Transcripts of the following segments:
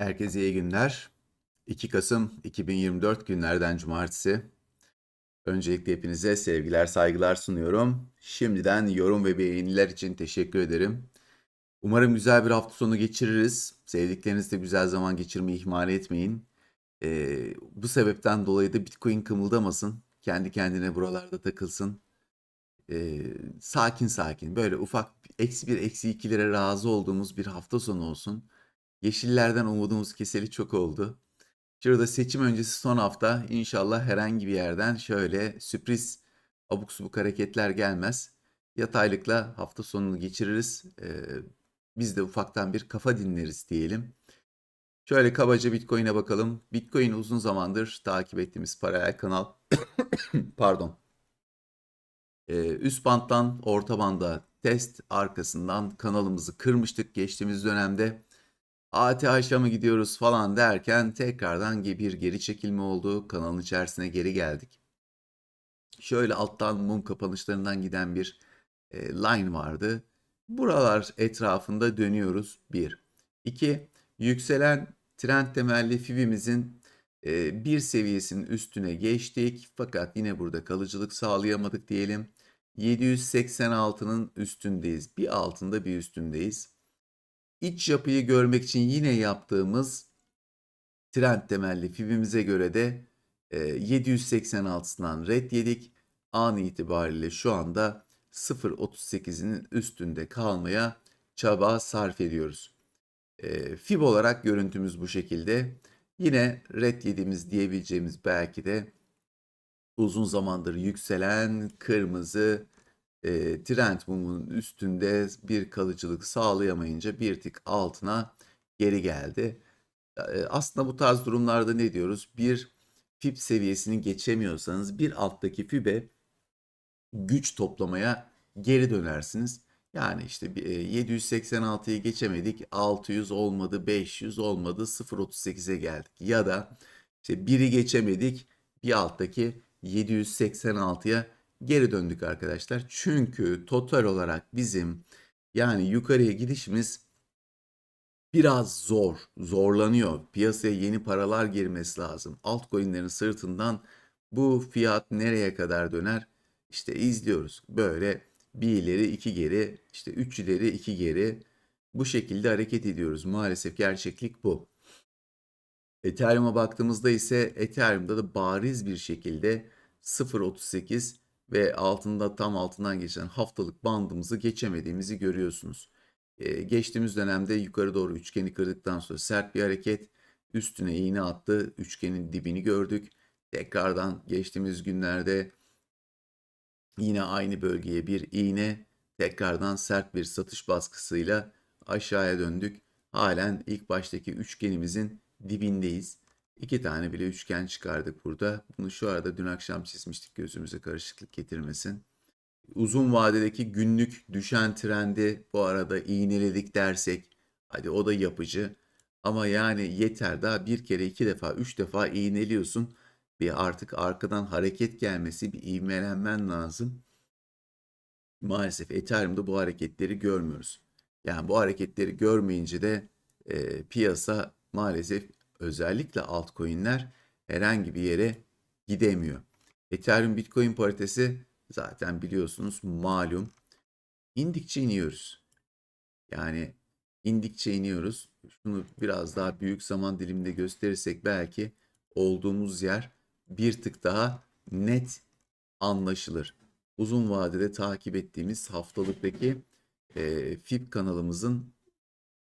Herkese iyi günler. 2 Kasım 2024 günlerden cumartesi. Öncelikle hepinize sevgiler, saygılar sunuyorum. Şimdiden yorum ve beğeniler için teşekkür ederim. Umarım güzel bir hafta sonu geçiririz. Sevdiklerinizle güzel zaman geçirmeyi ihmal etmeyin. Ee, bu sebepten dolayı da Bitcoin kımıldamasın. Kendi kendine buralarda takılsın. Ee, sakin sakin böyle ufak eksi bir eksi ikilere razı olduğumuz bir hafta sonu olsun. Yeşillerden umudumuz keseli çok oldu. Şurada seçim öncesi son hafta inşallah herhangi bir yerden şöyle sürpriz abuk subuk hareketler gelmez. Yataylıkla hafta sonunu geçiririz. Ee, biz de ufaktan bir kafa dinleriz diyelim. Şöyle kabaca Bitcoin'e bakalım. Bitcoin uzun zamandır takip ettiğimiz paralel kanal. Pardon. Ee, üst banttan orta banda test arkasından kanalımızı kırmıştık geçtiğimiz dönemde. ATH'a mı gidiyoruz falan derken tekrardan bir geri çekilme oldu. Kanalın içerisine geri geldik. Şöyle alttan mum kapanışlarından giden bir e, line vardı. Buralar etrafında dönüyoruz. Bir. İki, yükselen trend temelli FIB'imizin e, bir seviyesinin üstüne geçtik. Fakat yine burada kalıcılık sağlayamadık diyelim. 786'nın üstündeyiz. Bir altında bir üstündeyiz. İç yapıyı görmek için yine yaptığımız trend temelli fibimize göre de e, 786'dan red yedik. An itibariyle şu anda 0.38'inin üstünde kalmaya çaba sarf ediyoruz. E, fib olarak görüntümüz bu şekilde. Yine red yediğimiz diyebileceğimiz belki de uzun zamandır yükselen kırmızı e, trend mumunun üstünde bir kalıcılık sağlayamayınca bir tık altına geri geldi. E, aslında bu tarz durumlarda ne diyoruz? Bir fib seviyesini geçemiyorsanız bir alttaki fibe güç toplamaya geri dönersiniz. Yani işte 786'yı geçemedik, 600 olmadı, 500 olmadı, 0.38'e geldik. Ya da işte 1'i geçemedik, bir alttaki 786'ya geri döndük arkadaşlar. Çünkü total olarak bizim yani yukarıya gidişimiz biraz zor, zorlanıyor. Piyasaya yeni paralar girmesi lazım. Altcoin'lerin sırtından bu fiyat nereye kadar döner? İşte izliyoruz. Böyle bir ileri iki geri, işte üç ileri iki geri bu şekilde hareket ediyoruz. Maalesef gerçeklik bu. Ethereum'a baktığımızda ise Ethereum'da da bariz bir şekilde 0.38 ve altında tam altından geçen haftalık bandımızı geçemediğimizi görüyorsunuz. Ee, geçtiğimiz dönemde yukarı doğru üçgeni kırdıktan sonra sert bir hareket üstüne iğne attı. Üçgenin dibini gördük. Tekrardan geçtiğimiz günlerde yine aynı bölgeye bir iğne tekrardan sert bir satış baskısıyla aşağıya döndük. Halen ilk baştaki üçgenimizin dibindeyiz. İki tane bile üçgen çıkardık burada. Bunu şu arada dün akşam çizmiştik gözümüze karışıklık getirmesin. Uzun vadedeki günlük düşen trendi bu arada iğneledik dersek hadi o da yapıcı. Ama yani yeter daha bir kere iki defa üç defa iğneliyorsun. Bir artık arkadan hareket gelmesi bir ivmelenmen lazım. Maalesef Ethereum'da bu hareketleri görmüyoruz. Yani bu hareketleri görmeyince de e, piyasa maalesef özellikle altcoin'ler herhangi bir yere gidemiyor. Ethereum Bitcoin paritesi zaten biliyorsunuz malum. İndikçe iniyoruz. Yani indikçe iniyoruz. Şunu biraz daha büyük zaman diliminde gösterirsek belki olduğumuz yer bir tık daha net anlaşılır. Uzun vadede takip ettiğimiz haftalıktaki e, FIB kanalımızın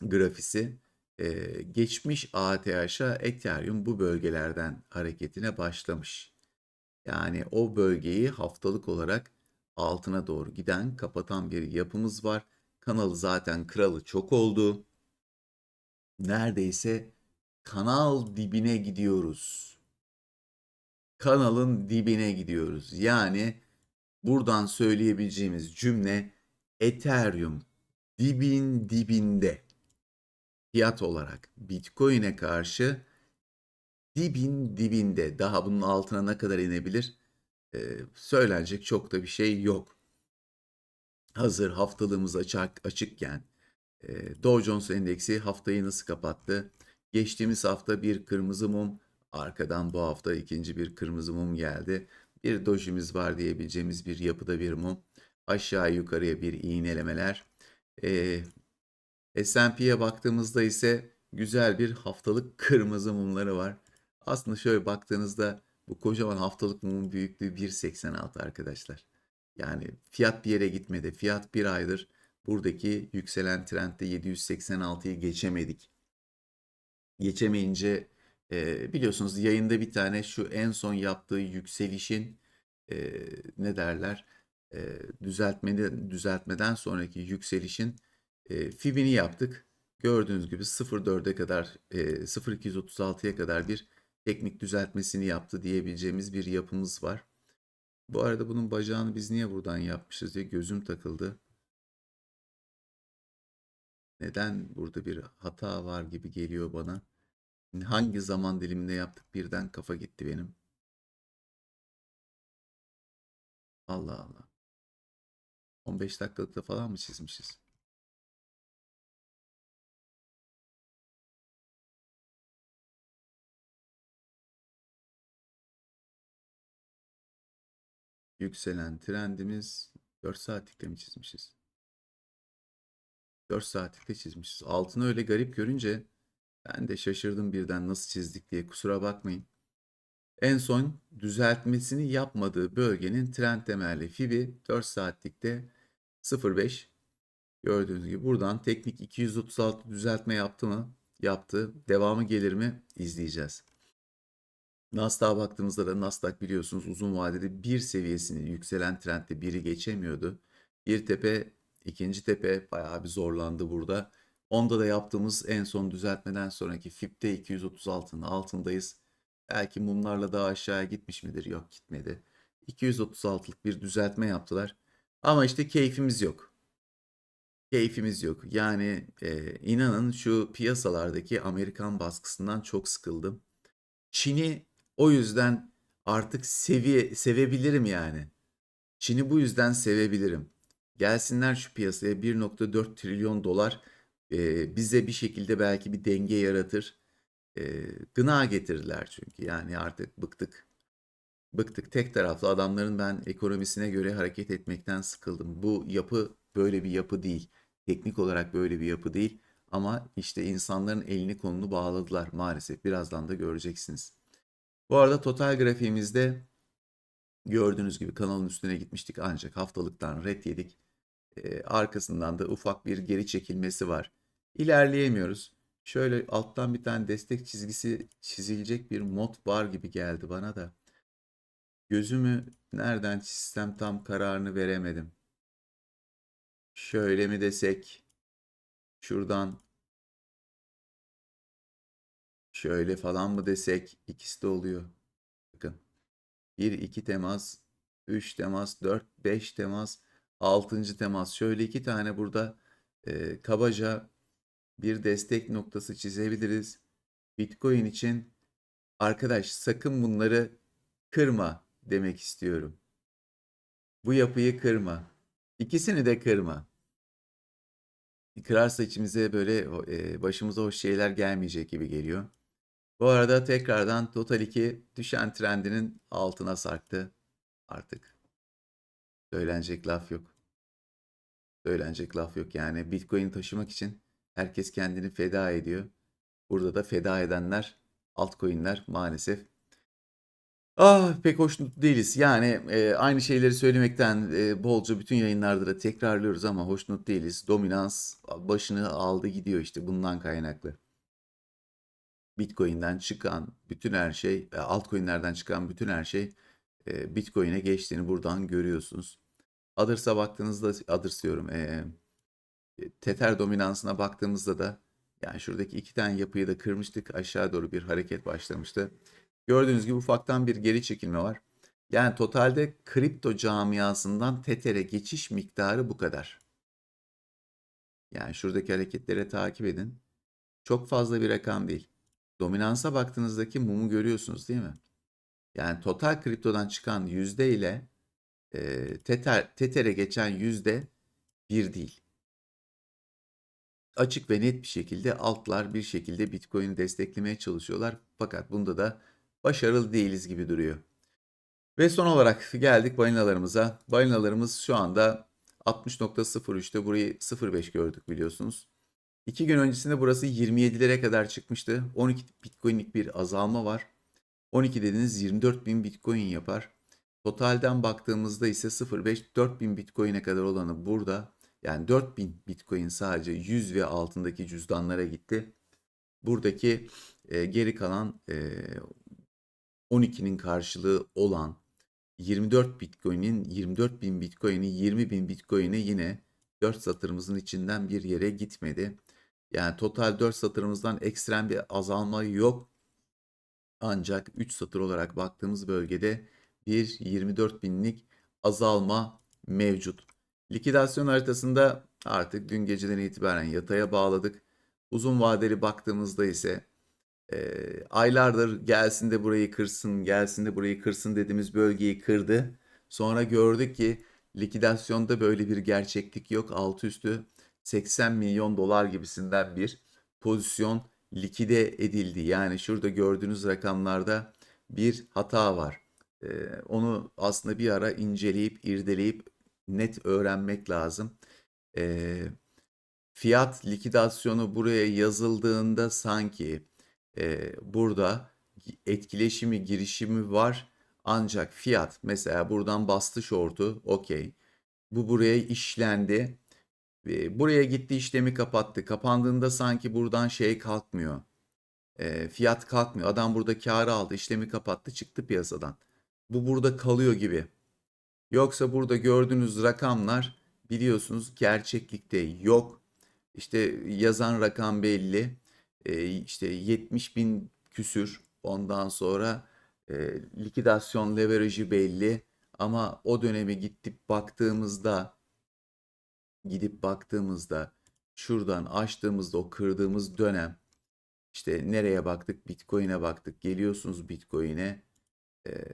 grafisi e, geçmiş ATH'a Ethereum bu bölgelerden hareketine başlamış. Yani o bölgeyi haftalık olarak altına doğru giden kapatan bir yapımız var. Kanalı zaten kralı çok oldu. Neredeyse kanal dibine gidiyoruz. Kanalın dibine gidiyoruz. Yani buradan söyleyebileceğimiz cümle Ethereum dibin dibinde fiyat olarak Bitcoin'e karşı dibin dibinde. Daha bunun altına ne kadar inebilir? Ee, söylenecek çok da bir şey yok. Hazır haftalığımız açık, açıkken e, Dow Jones Endeksi haftayı nasıl kapattı? Geçtiğimiz hafta bir kırmızı mum, arkadan bu hafta ikinci bir kırmızı mum geldi. Bir dojimiz var diyebileceğimiz bir yapıda bir mum. Aşağı yukarıya bir iğnelemeler. Ee, S&P'ye baktığımızda ise güzel bir haftalık kırmızı mumları var. Aslında şöyle baktığınızda bu kocaman haftalık mumun büyüklüğü 1.86 arkadaşlar. Yani fiyat bir yere gitmedi. Fiyat bir aydır buradaki yükselen trendde 786'yı geçemedik. Geçemeyince e, biliyorsunuz yayında bir tane şu en son yaptığı yükselişin e, ne derler e, düzeltmeden, düzeltmeden sonraki yükselişin e, fibini yaptık. Gördüğünüz gibi 0.4'e kadar e, 0.236'ya kadar bir teknik düzeltmesini yaptı diyebileceğimiz bir yapımız var. Bu arada bunun bacağını biz niye buradan yapmışız diye gözüm takıldı. Neden burada bir hata var gibi geliyor bana. Hangi zaman diliminde yaptık birden kafa gitti benim. Allah Allah. 15 dakikalıkta falan mı çizmişiz? Yükselen trendimiz 4 saatlikte mi çizmişiz? 4 saatlikte çizmişiz. Altını öyle garip görünce ben de şaşırdım birden nasıl çizdik diye kusura bakmayın. En son düzeltmesini yapmadığı bölgenin trend temelli fibi 4 saatlikte 0.5. Gördüğünüz gibi buradan teknik 236 düzeltme yaptı mı? Yaptı. Devamı gelir mi? İzleyeceğiz. Nasdaq'a baktığımızda da Nasdaq biliyorsunuz uzun vadede bir seviyesini yükselen trendde biri geçemiyordu. Bir tepe, ikinci tepe bayağı bir zorlandı burada. Onda da yaptığımız en son düzeltmeden sonraki FIB'de 236'nın altındayız. Belki mumlarla daha aşağıya gitmiş midir? Yok gitmedi. 236'lık bir düzeltme yaptılar. Ama işte keyfimiz yok. Keyfimiz yok. Yani e, inanın şu piyasalardaki Amerikan baskısından çok sıkıldım. Çin'i o yüzden artık seviye sevebilirim yani. Çin'i bu yüzden sevebilirim. Gelsinler şu piyasaya 1.4 trilyon dolar e, bize bir şekilde belki bir denge yaratır. E, gına getirdiler çünkü yani artık bıktık. Bıktık tek taraflı adamların ben ekonomisine göre hareket etmekten sıkıldım. Bu yapı böyle bir yapı değil. Teknik olarak böyle bir yapı değil. Ama işte insanların elini kolunu bağladılar maalesef. Birazdan da göreceksiniz. Bu arada total grafiğimizde gördüğünüz gibi kanalın üstüne gitmiştik ancak haftalıktan red yedik. Ee, arkasından da ufak bir geri çekilmesi var. İlerleyemiyoruz. Şöyle alttan bir tane destek çizgisi çizilecek bir mod var gibi geldi bana da. Gözümü nereden çizsem tam kararını veremedim. Şöyle mi desek? Şuradan şöyle falan mı desek? İkisi de oluyor. Bakın. 1 2 temas, 3 temas, 4 5 temas, 6. temas. Şöyle iki tane burada e, kabaca bir destek noktası çizebiliriz. Bitcoin için arkadaş sakın bunları kırma demek istiyorum. Bu yapıyı kırma. İkisini de kırma. Kırarsa içimize böyle e, başımıza hoş şeyler gelmeyecek gibi geliyor. Bu arada tekrardan Total 2 düşen trendinin altına sarktı. Artık söylenecek laf yok. Söylenecek laf yok yani Bitcoin taşımak için herkes kendini feda ediyor. Burada da feda edenler altcoin'ler maalesef Ah pek hoşnut değiliz. Yani e, aynı şeyleri söylemekten e, bolca bütün yayınlarda da tekrarlıyoruz ama hoşnut değiliz. Dominans başını aldı gidiyor işte bundan kaynaklı. Bitcoin'den çıkan bütün her şey, e, altcoin'lerden çıkan bütün her şey e, Bitcoin'e geçtiğini buradan görüyorsunuz. Others'a baktığınızda, Others diyorum, e, Tether dominansına baktığımızda da yani şuradaki iki tane yapıyı da kırmıştık. Aşağı doğru bir hareket başlamıştı. Gördüğünüz gibi ufaktan bir geri çekilme var. Yani totalde kripto camiasından Tether'e geçiş miktarı bu kadar. Yani şuradaki hareketleri takip edin. Çok fazla bir rakam değil. Dominansa baktığınızdaki mumu görüyorsunuz değil mi? Yani total kriptodan çıkan yüzde ile e, Tether, Tether'e geçen yüzde bir değil. açık ve net bir şekilde altlar bir şekilde Bitcoin'i desteklemeye çalışıyorlar. Fakat bunda da başarılı değiliz gibi duruyor. Ve son olarak geldik balinalarımıza. Balinalarımız şu anda 60.03'te burayı 0.5 gördük biliyorsunuz. İki gün öncesinde burası 27'lere kadar çıkmıştı. 12 Bitcoin'lik bir azalma var. 12 dediğiniz 24 bin Bitcoin yapar. Totalden baktığımızda ise 0.5 4000 Bitcoin'e kadar olanı burada. Yani 4000 Bitcoin sadece 100 ve altındaki cüzdanlara gitti. Buradaki e, geri kalan e, 12'nin karşılığı olan 24 Bitcoin'in 24 bin Bitcoin'i 20 bin Bitcoin'i yine 4 satırımızın içinden bir yere gitmedi. Yani total 4 satırımızdan ekstrem bir azalma yok. Ancak 3 satır olarak baktığımız bölgede bir 24 binlik azalma mevcut. Likidasyon haritasında artık dün geceden itibaren yataya bağladık. Uzun vadeli baktığımızda ise e, aylardır gelsin de burayı kırsın, gelsin de burayı kırsın dediğimiz bölgeyi kırdı. Sonra gördük ki likidasyonda böyle bir gerçeklik yok. Altı üstü 80 milyon dolar gibisinden bir pozisyon likide edildi. Yani şurada gördüğünüz rakamlarda bir hata var. Ee, onu aslında bir ara inceleyip, irdeleyip net öğrenmek lazım. Ee, fiyat likidasyonu buraya yazıldığında sanki e, burada etkileşimi, girişimi var. Ancak fiyat mesela buradan bastı short'u, okey. Bu buraya işlendi. Buraya gitti işlemi kapattı. Kapandığında sanki buradan şey kalkmıyor. E, fiyat kalkmıyor. Adam burada karı aldı, işlemi kapattı, çıktı piyasadan. Bu burada kalıyor gibi. Yoksa burada gördüğünüz rakamlar biliyorsunuz gerçeklikte yok. İşte yazan rakam belli. E, işte 70 bin küsür. Ondan sonra e, likidasyon leverage'ı belli. Ama o döneme gidip baktığımızda gidip baktığımızda şuradan açtığımızda o kırdığımız dönem işte nereye baktık? Bitcoin'e baktık. Geliyorsunuz Bitcoin'e.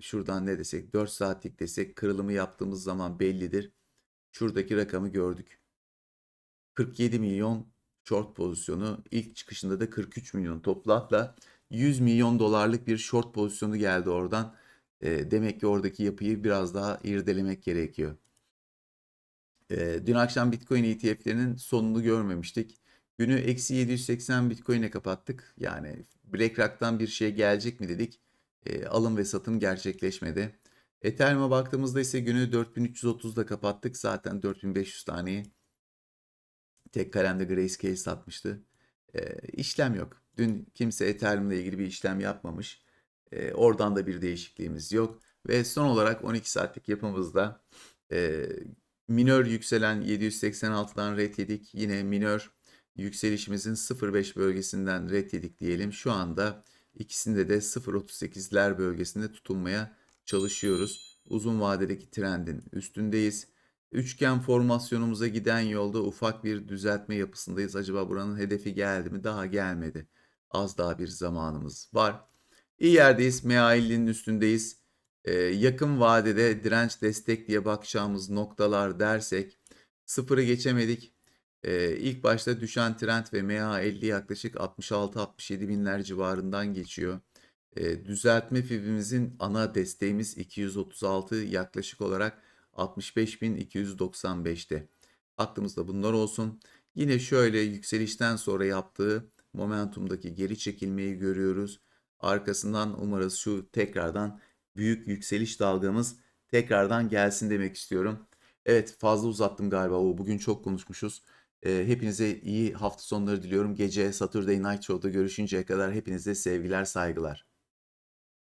Şuradan ne desek 4 saatlik desek kırılımı yaptığımız zaman bellidir. Şuradaki rakamı gördük. 47 milyon short pozisyonu ilk çıkışında da 43 milyon toplatla 100 milyon dolarlık bir short pozisyonu geldi oradan. Demek ki oradaki yapıyı biraz daha irdelemek gerekiyor. E, dün akşam Bitcoin ETF'lerinin sonunu görmemiştik. Günü eksi 780 Bitcoin'e kapattık. Yani BlackRock'tan bir şey gelecek mi dedik. E, alım ve satım gerçekleşmedi. Ethereum'a baktığımızda ise günü 4330'da kapattık. Zaten 4500 taneyi tek kalemde Grayscale satmıştı. E, işlem yok. Dün kimse Ethereum ile ilgili bir işlem yapmamış. E, oradan da bir değişikliğimiz yok. Ve son olarak 12 saatlik yapımızda e, minör yükselen 786'dan red yedik. Yine minör yükselişimizin 0.5 bölgesinden red yedik diyelim. Şu anda ikisinde de 0.38'ler bölgesinde tutunmaya çalışıyoruz. Uzun vadedeki trendin üstündeyiz. Üçgen formasyonumuza giden yolda ufak bir düzeltme yapısındayız. Acaba buranın hedefi geldi mi? Daha gelmedi. Az daha bir zamanımız var. İyi yerdeyiz. MA50'nin üstündeyiz. Ee, yakın vadede direnç destek diye bakacağımız noktalar dersek sıfırı geçemedik. Ee, ilk başta düşen trend ve MA50 yaklaşık 66-67 binler civarından geçiyor. Ee, düzeltme fibimizin ana desteğimiz 236 yaklaşık olarak 65.295'te. Aklımızda bunlar olsun. Yine şöyle yükselişten sonra yaptığı momentumdaki geri çekilmeyi görüyoruz. Arkasından umarız şu tekrardan büyük yükseliş dalgamız tekrardan gelsin demek istiyorum. Evet fazla uzattım galiba. O bugün çok konuşmuşuz. Ee, hepinize iyi hafta sonları diliyorum. Gece Saturday Night Show'da görüşünceye kadar hepinize sevgiler, saygılar.